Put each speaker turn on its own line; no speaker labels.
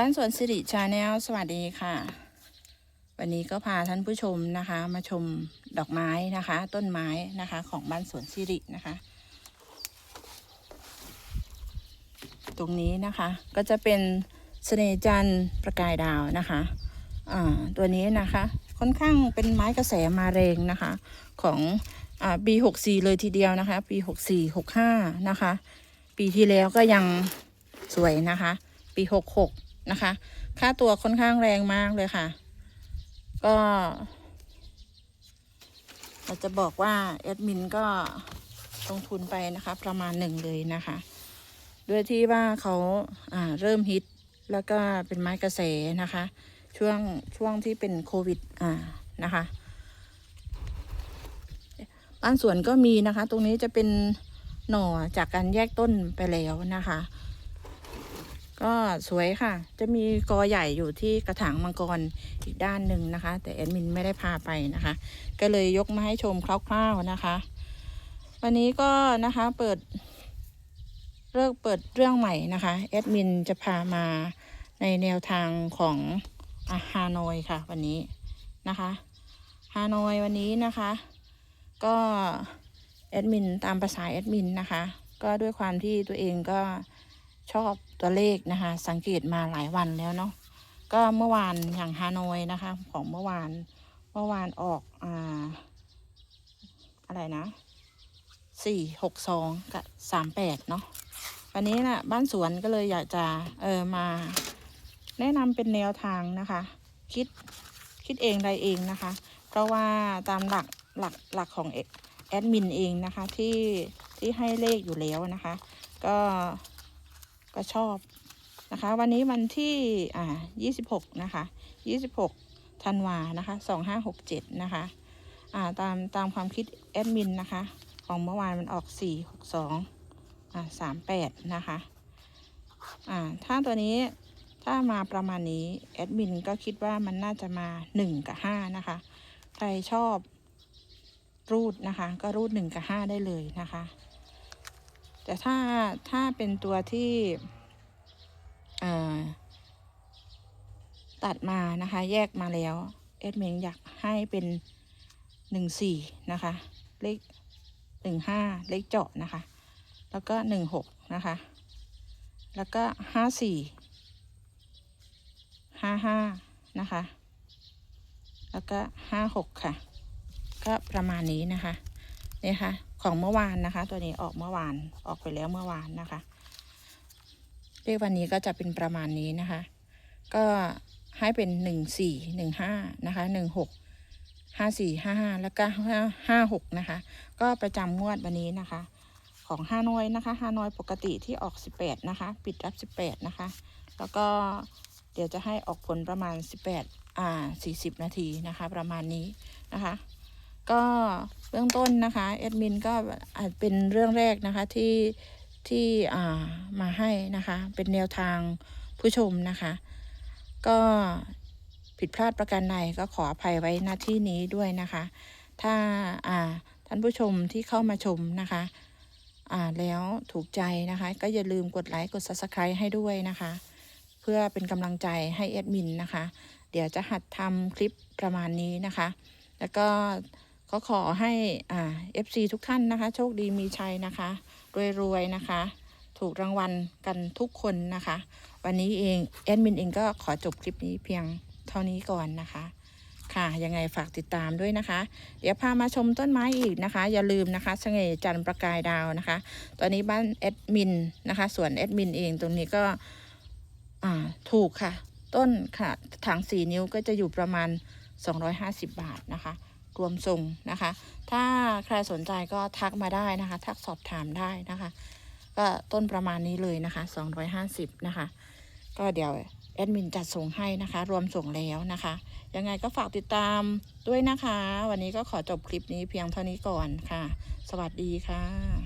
บ้านสวนสิริชาแนลสวัสดีค่ะ วันนี้ก็พาท่านผู้ชมนะคะ มาชมดอกไม้นะคะ ต้นไม้นะคะของบ้านสวนสิรินะคะ ตรงนี้นะคะก็จะเป็นเสน่ห์จันทร์ประกายดาวนะคะอ่าตัวนี้นะคะค่อนข้างเป็นไม้กระแสมาแรงนะคะ ของอ่าปี64เลยทีเดียวนะคะ ปี64 65นะคะ ปีที่แล้วก็ยังสวยนะคะ ปี66 นะคะ ค่าตัวค่อนข้างแรงมากเลยค่ะ ก็เราจะบอกว่าแอดมินก็ลงทุนไปนะคะ ประมาณหนึ่งเลยนะคะ ด้วยที่ว่าเขาอ่าเริ่มฮิตแล้วก็เป็นไม้กระแสนะคะ ช่วงช่วงที่เป็นโควิดอ่านะคะบ้านสวนก็มีนะคะ ตรงนี้จะเป็นหน่อจากการแยกต้นไปแล้วนะคะ ก็สวยค่ะ จะมีกอใหญ่อยู่ที่กระถางมังกรอีกด้านหนึ่งนะคะ แต่แอดมินไม่ได้พาไปนะคะ ก็เลยยกมาให้ชมคร่าวๆนะคะ วันนี้ก็นะคะเปิดเลิกเปิดเรื่องใหม่นะคะแอดมินจะพามาในแนวทางของอาฮานอยค่ะ วันนี้นะคะฮานอยวันนี้นะคะ ก็แอดมินตามภาษาแอดมินนะคะ ก็ด้วยความที่ตัวเองก็ ชอบตัวเลขนะคะ สังเกตมาหลายวันแล้วเนาะก็เมื่อวานอย่างฮานอยนะคะ ของเมื่อวานเมื่อวานออกอ่าอะไรนะสี่หกสองกับสามแปดเนาะวันนี้นะ่ะบ้านสวนก็เลยอยากจะเออมา แนะนำเป็นแนวทางนะคะ คิดคิดเองใดเองนะคะ เพราะว่าตามหลักหลักหลักของแอดมินเองนะคะที่ที่ให้เลขอยู่แล้วนะคะ ก็ ก็ชอบนะคะ วันนี้วันที่อ่ายี่สิบหกนะคะยี่สิบหกธันวานะคะสองห้าหกเจ็ดนะคะอ่าตามตามความคิดแอดมินนะคะ ของเมื่อวานมันออกสี่หกสองอ่าสามแปดนะคะอ่าถ้าตัวนี้ถ้ามาประมาณนี้ แอดมินก็คิดว่ามันน่าจะมาหนึ่งกับห้านะคะ ใครชอบรูดนะคะ ก็รูดหนึ่งกับห้าได้เลยนะคะ แต่ถ้าถ้าเป็นตัวที่ตัดมานะคะ แยกมาแล้วแอดมินอยากให้เป็นหนึ่งสี่นะคะ เลขหนึ่งห้าเลขเจาะนะคะ แล้วก็หนึ่งหกนะคะ แล้วก็ห้าสี่ห้าห้านะคะ แล้วก็ห้าหกค่ะ ก็ประมาณนี้นะคะนี่ค่ะ ของเมื่อวานนะคะ ตัวนี้ออกเมื่อวานออกไปแล้วเมื่อวานนะคะเลขวันนี้ก็จะเป็นประมาณนี้นะคะ ก็ให้เป็นหนึ่งสี่หนึ่งห้านะคะหนึ่งหกห้าสี่ห้าห้าแล้วก็ห้าห้าหกนะคะ ก็ประจำงวดวันนี้นะคะ ของฮานอยนะคะฮานอยปกติที่ออกสิบแปดนะคะ ปิดรับสิบแปดนะคะ แล้วก็เดี๋ยวจะให้ออกผลประมาณ18อ่า40นาทีนะคะ ประมาณนี้นะคะ ก็เบื้องต้นนะคะแอดมินก็อาจเป็นเรื่องแรกนะคะที่ที่มาให้นะคะ เป็นแนวทางผู้ชมนะคะ ก็ผิดพลาดประการใดก็ขออภัยไว้หน้าที่นี้ด้วยนะคะ ถ้าอ่าท่านผู้ชมที่เข้ามาชมนะคะอ่าแล้วถูกใจนะคะ ก็อย่าลืมกดไลค์กด Subscribe ให้ด้วยนะคะ เพื่อเป็นกำลังใจให้แอดมินนะคะ เดี๋ยวจะหัดทำคลิปประมาณนี้นะคะ แล้วก็ ก็ขอให้อ่า FC ทุกท่านนะคะ โชคดีมีชัยนะคะ รวยๆนะคะ ถูกรางวัลกันทุกคนนะคะ วันนี้เองแอดมินเองก็ขอจบคลิปนี้เพียงเท่านี้ก่อนนะคะค่ะยังไงฝากติดตามด้วยนะคะ เดี๋ยวพามาชมต้นไม้อีกนะคะ อย่าลืมนะคะเสน่ห์จันทร์ประกายดาวนะคะ ตอนนี้บ้านแอดมินนะคะ ส่วนแอดมินเองตรงนี้ก็ถูกค่ะ ต้นค่ะถังสี่นิ้วก็จะอยู่ประมาณ 250 บาทนะคะ รวมส่งนะคะ ถ้าใครสนใจก็ทักมาได้นะคะ ทักสอบถามได้นะคะ ก็ต้นประมาณนี้เลยนะคะ 250 นะคะ ก็เดี๋ยวแอดมินจัดส่งให้นะคะ รวมส่งแล้วนะคะ ยังไงก็ฝากติดตามด้วยนะคะ วันนี้ก็ขอจบคลิปนี้เพียงเท่านี้ก่อนค่ะ สวัสดีค่ะ